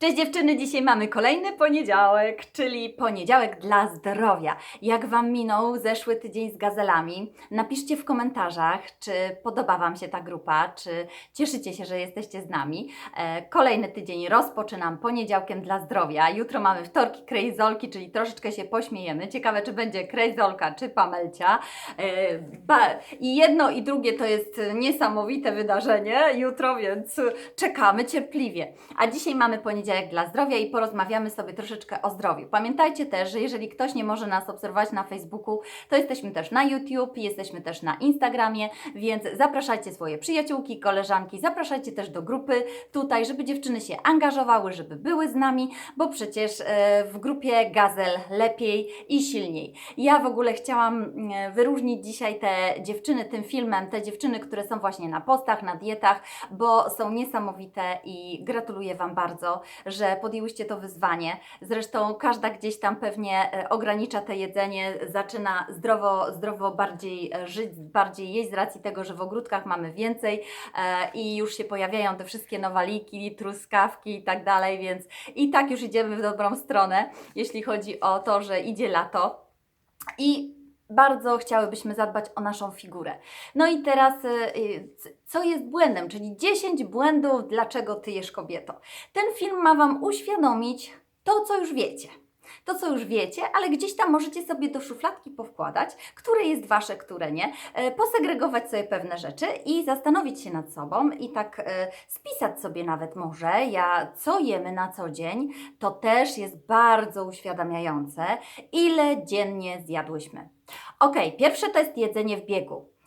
Cześć dziewczyny, dzisiaj mamy kolejny poniedziałek, czyli poniedziałek dla zdrowia. Jak Wam minął zeszły tydzień z gazelami? Napiszcie w komentarzach, czy podoba Wam się ta grupa, czy cieszycie się, że jesteście z nami. E, kolejny tydzień rozpoczynam poniedziałkiem dla zdrowia. Jutro mamy wtorki krejzolki, czyli troszeczkę się pośmiejemy. Ciekawe, czy będzie krejzolka, czy pamelcia. E, I jedno i drugie to jest niesamowite wydarzenie jutro, więc czekamy cierpliwie. A dzisiaj mamy poniedziałek dla zdrowia i porozmawiamy sobie troszeczkę o zdrowiu. Pamiętajcie też, że jeżeli ktoś nie może nas obserwować na Facebooku, to jesteśmy też na YouTube, jesteśmy też na Instagramie, więc zapraszajcie swoje przyjaciółki, koleżanki, zapraszajcie też do grupy tutaj, żeby dziewczyny się angażowały, żeby były z nami, bo przecież e, w grupie Gazel lepiej i silniej. Ja w ogóle chciałam mm, wyróżnić dzisiaj te dziewczyny tym filmem, te dziewczyny, które są właśnie na postach, na dietach, bo są niesamowite i gratuluję Wam bardzo, że podjęłyście to wyzwanie. Zresztą każda gdzieś tam pewnie e, ogranicza to jedzenie, zaczyna zdrowo, zdrowo bardziej e, żyć, bardziej jeść z racji tego, że w ogródkach mamy więcej e, i już się pojawiają te wszystkie nowaliki, truskawki i tak dalej, więc i tak już idziemy w dobrą stronę, jeśli chodzi o to, że idzie lato. I bardzo chciałybyśmy zadbać o naszą figurę. No i teraz, y, co jest błędem, czyli 10 błędów, dlaczego ty jesz kobieto. Ten film ma Wam uświadomić to, co już wiecie. To, co już wiecie, ale gdzieś tam możecie sobie do szufladki powkładać, które jest Wasze, które nie, e, posegregować sobie pewne rzeczy i zastanowić się nad sobą i tak e, spisać sobie nawet może, ja co jemy na co dzień, to też jest bardzo uświadamiające, ile dziennie zjadłyśmy. Ok, pierwsze to jest jedzenie w biegu.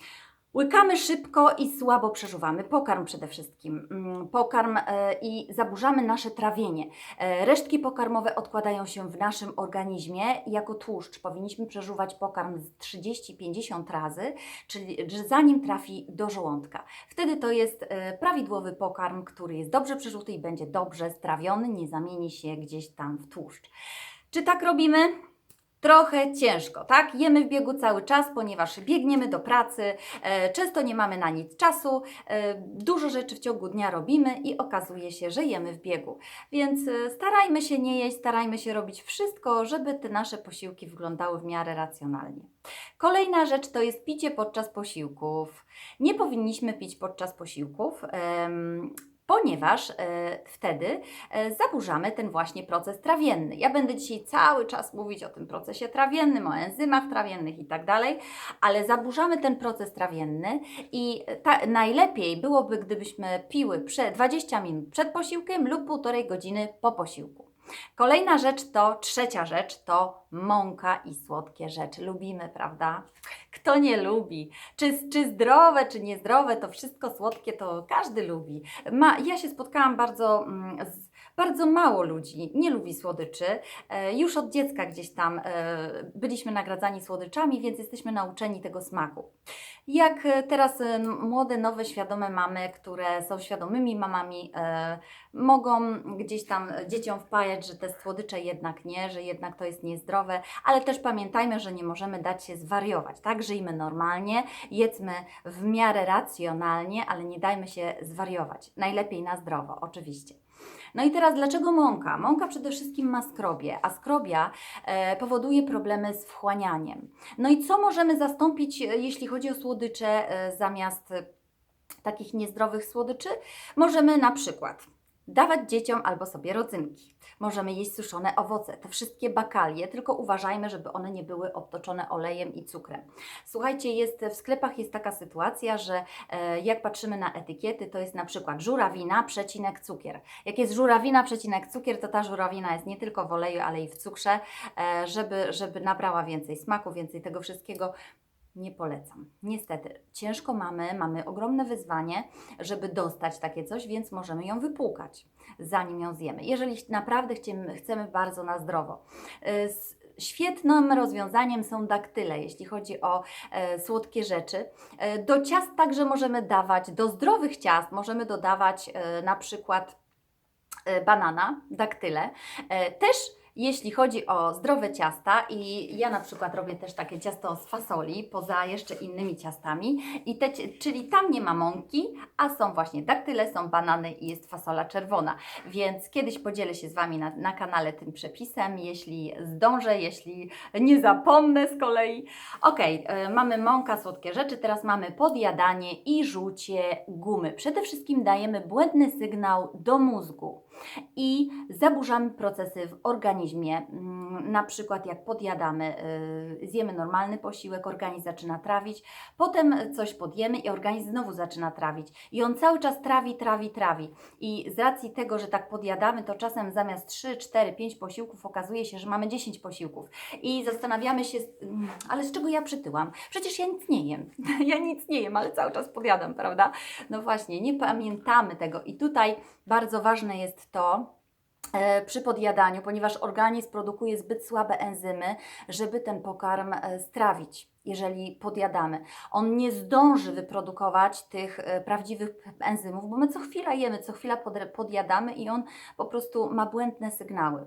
Łykamy szybko i słabo przeżuwamy pokarm przede wszystkim. Mm, Pokarm e, i zaburzamy nasze trawienie. E, Resztki pokarmowe odkładają się w naszym organizmie jako tłuszcz. Powinniśmy przeżuwać pokarm z 30-50 razy, czyli zanim trafi do żołądka. Wtedy to jest e, prawidłowy pokarm, który jest dobrze przeżuty i będzie dobrze strawiony, nie zamieni się gdzieś tam w tłuszcz. Czy tak robimy? Trochę ciężko, tak? Jemy w biegu cały czas, ponieważ biegniemy do pracy, e, często nie mamy na nic czasu, e, dużo rzeczy w ciągu dnia robimy i okazuje się, że jemy w biegu. Więc e, starajmy się nie jeść, starajmy się robić wszystko, żeby te nasze posiłki wyglądały w miarę racjonalnie. Kolejna rzecz to jest picie podczas posiłków. Nie powinniśmy pić podczas posiłków. Ponieważ e, wtedy e, zaburzamy ten właśnie proces trawienny. Ja będę dzisiaj cały czas mówić o tym procesie trawiennym, o enzymach trawiennych i tak dalej, ale zaburzamy ten proces trawienny i ta, najlepiej byłoby, gdybyśmy piły przed 20 minut przed posiłkiem lub półtorej godziny po posiłku. Kolejna rzecz to, trzecia rzecz to mąka i słodkie rzeczy. Lubimy, prawda? Kto nie lubi? Czy, czy zdrowe, czy niezdrowe, to wszystko słodkie to każdy lubi. Ma, ja się spotkałam bardzo, mm, z, bardzo mało ludzi nie lubi słodyczy. E, już od dziecka gdzieś tam e, byliśmy nagradzani słodyczami, więc jesteśmy nauczeni tego smaku. Jak e, teraz młode, nowe, świadome mamy, które są świadomymi mamami, mogą gdzieś tam dzieciom wpajać, że te słodycze jednak nie, że jednak to jest niezdrowe, ale też pamiętajmy, że nie możemy dać się zwariować, tak? Żyjmy normalnie, jedzmy w miarę racjonalnie, ale nie dajmy się zwariować. Najlepiej na zdrowo, oczywiście. No i teraz dlaczego mąka? Mąka przede wszystkim ma skrobię, a skrobia e, powoduje problemy z wchłanianiem. No i co możemy zastąpić, e, jeśli chodzi o słodycze, e, zamiast e, takich niezdrowych słodyczy? Możemy na przykład dawać dzieciom albo sobie rodzynki. Możemy jeść suszone owoce, te wszystkie bakalie, tylko uważajmy, żeby one nie były obtoczone olejem i cukrem. Słuchajcie, jest, w sklepach jest taka sytuacja, że e, jak patrzymy na etykiety, to jest na przykład żurawina, przecinek cukier. Jak jest żurawina, przecinek cukier, to ta żurawina jest nie tylko w oleju, ale i w cukrze, e, żeby, żeby nabrała więcej smaku, więcej tego wszystkiego. Nie polecam. Niestety, ciężko mamy, mamy ogromne wyzwanie, żeby dostać takie coś, więc możemy ją wypłukać, zanim ją zjemy. Jeżeli naprawdę chcemy, chcemy bardzo na zdrowo. Y, Świetnym rozwiązaniem są daktyle, jeśli chodzi o e, słodkie rzeczy. E, do ciast także możemy dawać, do zdrowych ciast możemy dodawać e, na przykład e, banana, daktyle. E, też jeśli chodzi o zdrowe ciasta i ja na przykład robię też takie ciasto z fasoli, poza jeszcze innymi ciastami, i te, czyli tam nie ma mąki, a są właśnie daktyle, są banany i jest fasola czerwona. Więc kiedyś podzielę się z Wami na, na kanale tym przepisem, jeśli zdążę, jeśli nie zapomnę z kolei. Ok, mamy mąka, słodkie rzeczy, teraz mamy podjadanie i rzucie gumy. Przede wszystkim dajemy błędny sygnał do mózgu i zaburzamy procesy w organizmie. Mm, Na przykład jak podjadamy, yy, zjemy normalny posiłek, organizm zaczyna trawić, potem coś podjemy i organizm znowu zaczyna trawić. I on cały czas trawi, trawi, trawi. I z racji tego, że tak podjadamy, to czasem zamiast 3, 4, 5 posiłków okazuje się, że mamy 10 posiłków. I zastanawiamy się, mm, ale z czego ja przytyłam? Przecież ja nic nie jem. Ja nic nie jem, ale cały czas podjadam, prawda? No właśnie, nie pamiętamy tego. I tutaj bardzo ważne jest to, e, przy podjadaniu, ponieważ organizm produkuje zbyt słabe enzymy, żeby ten pokarm e, strawić, jeżeli podjadamy. On nie zdąży wyprodukować tych e, prawdziwych enzymów, bo my co chwila jemy, co chwila podjadamy i on po prostu ma błędne sygnały.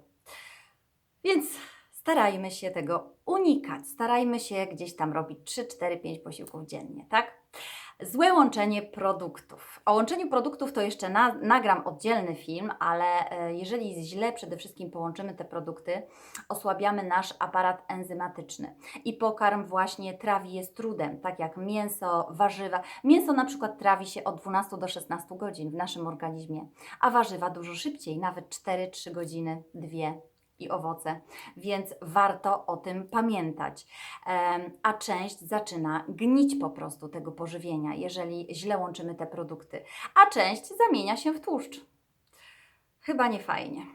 Więc starajmy się tego unikać. Starajmy się gdzieś tam robić 3, 4, 5 posiłków dziennie, tak? Złe łączenie produktów. O łączeniu produktów to jeszcze na, nagram oddzielny film, ale e, jeżeli źle przede wszystkim połączymy te produkty, osłabiamy nasz aparat enzymatyczny i pokarm właśnie trawi je z trudem, tak jak mięso, warzywa. Mięso na przykład trawi się od 12 do 16 godzin w naszym organizmie, a warzywa dużo szybciej, nawet 4-3 godziny, 2 i owoce, więc warto o tym pamiętać. A część zaczyna gnić po prostu tego pożywienia, jeżeli źle łączymy te produkty, a część zamienia się w tłuszcz. Chyba nie fajnie.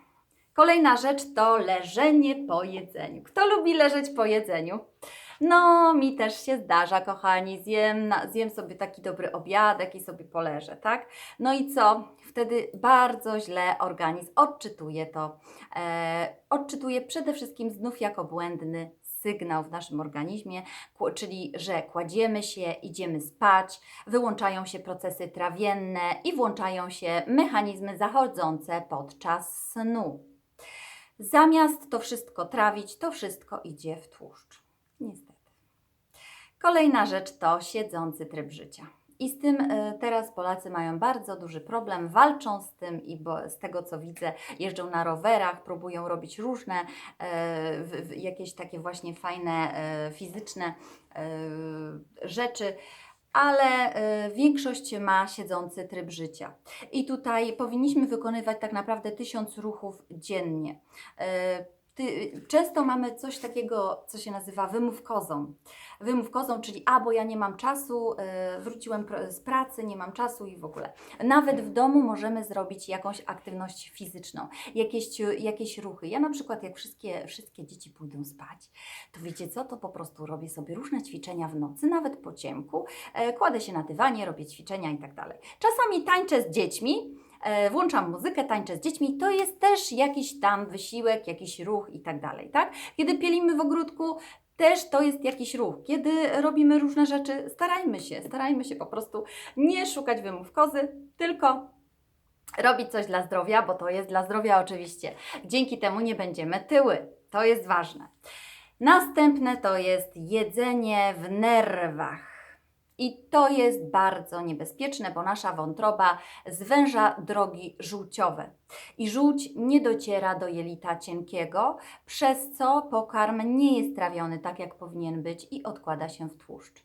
Kolejna rzecz to leżenie po jedzeniu. Kto lubi leżeć po jedzeniu? No, mi też się zdarza, kochani. Zjem, na, zjem sobie taki dobry obiadek i sobie poleżę, tak? No i co? Wtedy bardzo źle organizm odczytuje to. E, odczytuje przede wszystkim znów jako błędny sygnał w naszym organizmie, czyli że kładziemy się, idziemy spać, wyłączają się procesy trawienne i włączają się mechanizmy zachodzące podczas snu. Zamiast to wszystko trawić, to wszystko idzie w tłuszcz. Niestety. Kolejna rzecz to siedzący tryb życia. I z tym e, teraz Polacy mają bardzo duży problem, walczą z tym i bo z tego co widzę, jeżdżą na rowerach, próbują robić różne w, jakieś takie właśnie fajne e, fizyczne e, rzeczy, ale e, większość ma siedzący tryb życia. I tutaj powinniśmy wykonywać tak naprawdę tysiąc ruchów dziennie. E, ty, często mamy coś takiego, co się nazywa wymówkozą. Wymówkozą, czyli a, bo ja nie mam czasu, e, wróciłem pr- z pracy, nie mam czasu i w ogóle. Nawet w domu możemy zrobić jakąś aktywność fizyczną, jakieś, jakieś ruchy. Ja na przykład, jak wszystkie, wszystkie dzieci pójdą spać, to wiecie co, to po prostu robię sobie różne ćwiczenia w nocy, nawet po ciemku. E, kładę się na dywanie, robię ćwiczenia i tak dalej. Czasami tańczę z dziećmi, włączam muzykę, tańczę z dziećmi, to jest też jakiś tam wysiłek, jakiś ruch i tak dalej, tak? Kiedy pielimy w ogródku, też to jest jakiś ruch. Kiedy robimy różne rzeczy, starajmy się, starajmy się po prostu nie szukać wymówkozy, tylko robić coś dla zdrowia, bo to jest dla zdrowia oczywiście. Dzięki temu nie będziemy tyły. To jest ważne. Następne to jest jedzenie w nerwach. I to jest bardzo niebezpieczne, bo nasza wątroba zwęża drogi żółciowe. I żółć nie dociera do jelita cienkiego, przez co pokarm nie jest trawiony tak, jak powinien być i odkłada się w tłuszcz.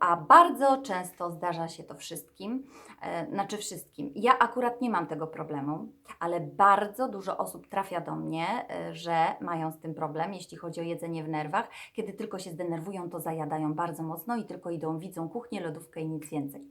A bardzo często zdarza się to wszystkim, e, znaczy wszystkim. Ja akurat nie mam tego problemu, ale bardzo dużo osób trafia do mnie, e, że mają z tym problem, jeśli chodzi o jedzenie w nerwach. Kiedy tylko się zdenerwują, to zajadają bardzo mocno i tylko idą, widzą kuchnię, lodówkę i nic więcej.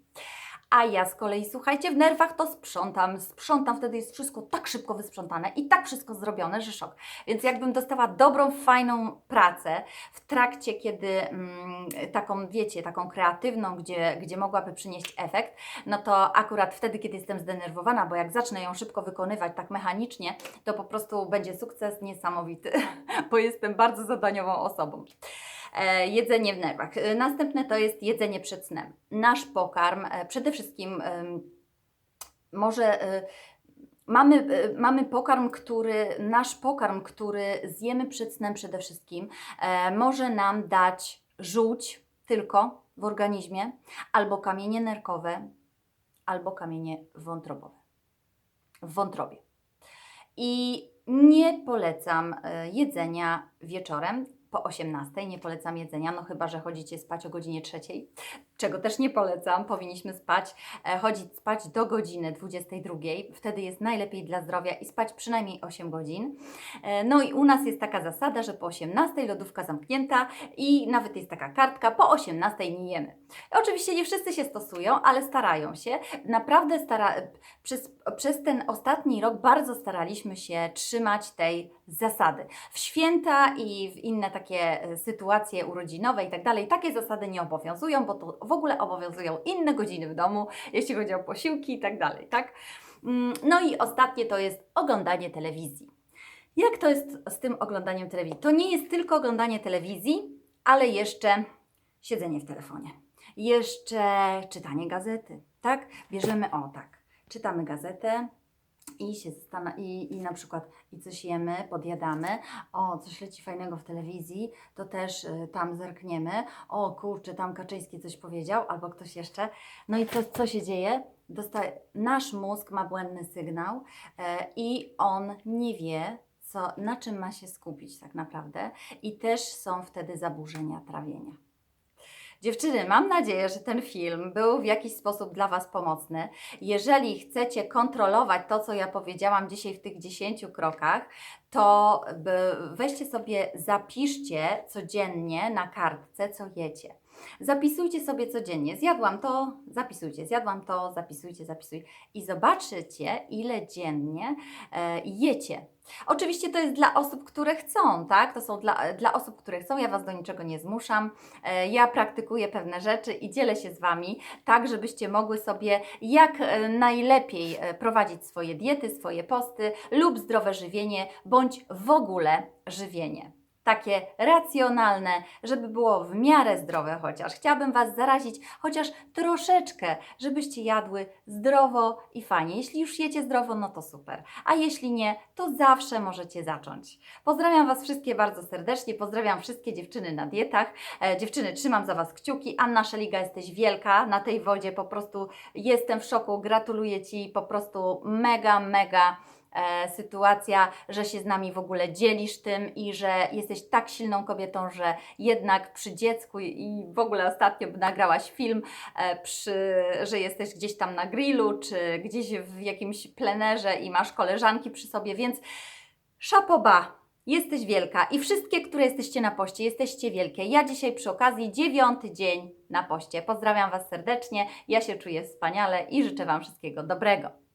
A ja z kolei, słuchajcie, w nerwach to sprzątam, sprzątam, wtedy jest wszystko tak szybko wysprzątane i tak wszystko zrobione, że szok. Więc jakbym dostała dobrą, fajną pracę w trakcie, kiedy mm, taką, wiecie, taką kreatywną, gdzie, gdzie mogłaby przynieść efekt, no to akurat wtedy, kiedy jestem zdenerwowana, bo jak zacznę ją szybko wykonywać tak mechanicznie, to po prostu będzie sukces niesamowity, bo jestem bardzo zadaniową osobą. E, jedzenie w nerwach. E, Następne to jest jedzenie przed snem. Nasz pokarm e, przede wszystkim może Mamy, mamy pokarm, który, nasz pokarm, który zjemy przed snem przede wszystkim, może nam dać żółć tylko w organizmie, albo kamienie nerkowe, albo kamienie wątrobowe. W wątrobie. I nie polecam jedzenia wieczorem po 18. Nie polecam jedzenia, no chyba, że chodzicie spać o godzinie trzeciej, czego też nie polecam. Powinniśmy spać, e, chodzić spać do godziny 22. Wtedy jest najlepiej dla zdrowia i spać przynajmniej 8 godzin. E, No i u nas jest taka zasada, że po 18 lodówka zamknięta i nawet jest taka kartka, po 18 nie jemy. Oczywiście nie wszyscy się stosują, ale starają się. Naprawdę stara, przez, przez ten ostatni rok bardzo staraliśmy się trzymać tej zasady. W święta i w inne takie e, sytuacje urodzinowe i tak dalej, takie zasady nie obowiązują, bo to w ogóle obowiązują inne godziny w domu, jeśli chodzi o posiłki i tak dalej, tak? Mm, No i ostatnie to jest oglądanie telewizji. Jak to jest z tym oglądaniem telewizji? To nie jest tylko oglądanie telewizji, ale jeszcze siedzenie w telefonie. Jeszcze czytanie gazety, tak? Bierzemy, o tak, czytamy gazetę i się zastana- i, i na przykład i coś jemy, podjadamy, o, coś leci fajnego w telewizji, to też y, tam zerkniemy, o kurczę, tam Kaczyński coś powiedział, albo ktoś jeszcze. No i co, co się dzieje? Dostaje, nasz mózg ma błędny sygnał e, i on nie wie, co, na czym ma się skupić tak naprawdę i też są wtedy zaburzenia trawienia. Dziewczyny, mam nadzieję, że ten film był w jakiś sposób dla Was pomocny. Jeżeli chcecie kontrolować to, co ja powiedziałam dzisiaj w tych 10 krokach, to by- weźcie sobie, zapiszcie codziennie na kartce, co jecie. Zapisujcie sobie codziennie. Zjadłam to, zapisujcie. Zjadłam to, zapisujcie, zapisujcie. I zobaczycie, ile dziennie e, jecie. Oczywiście to jest dla osób, które chcą, tak? To są dla, dla osób, które chcą. Ja Was do niczego nie zmuszam. E, Ja praktykuję pewne rzeczy i dzielę się z Wami, tak żebyście mogły sobie jak e, najlepiej e, prowadzić swoje diety, swoje posty lub zdrowe żywienie, bądź w ogóle żywienie. Takie racjonalne, żeby było w miarę zdrowe chociaż. Chciałabym Was zarazić chociaż troszeczkę, żebyście jadły zdrowo i fajnie. Jeśli już jecie zdrowo, no to super. A jeśli nie, to zawsze możecie zacząć. Pozdrawiam Was wszystkie bardzo serdecznie. Pozdrawiam wszystkie dziewczyny na dietach. E, dziewczyny, trzymam za Was kciuki. Anna Szeliga, jesteś wielka na tej wodzie. Po prostu jestem w szoku. Gratuluję Ci. Po prostu mega, mega sytuacja, że się z nami w ogóle dzielisz tym i że jesteś tak silną kobietą, że jednak przy dziecku i w ogóle ostatnio nagrałaś film, e, przy, że jesteś gdzieś tam na grillu, czy gdzieś w jakimś plenerze i masz koleżanki przy sobie, więc szapoba. Jesteś wielka i wszystkie, które jesteście na poście, jesteście wielkie. Ja dzisiaj przy okazji dziewiąty dzień na poście. Pozdrawiam Was serdecznie, ja się czuję wspaniale i życzę Wam wszystkiego dobrego.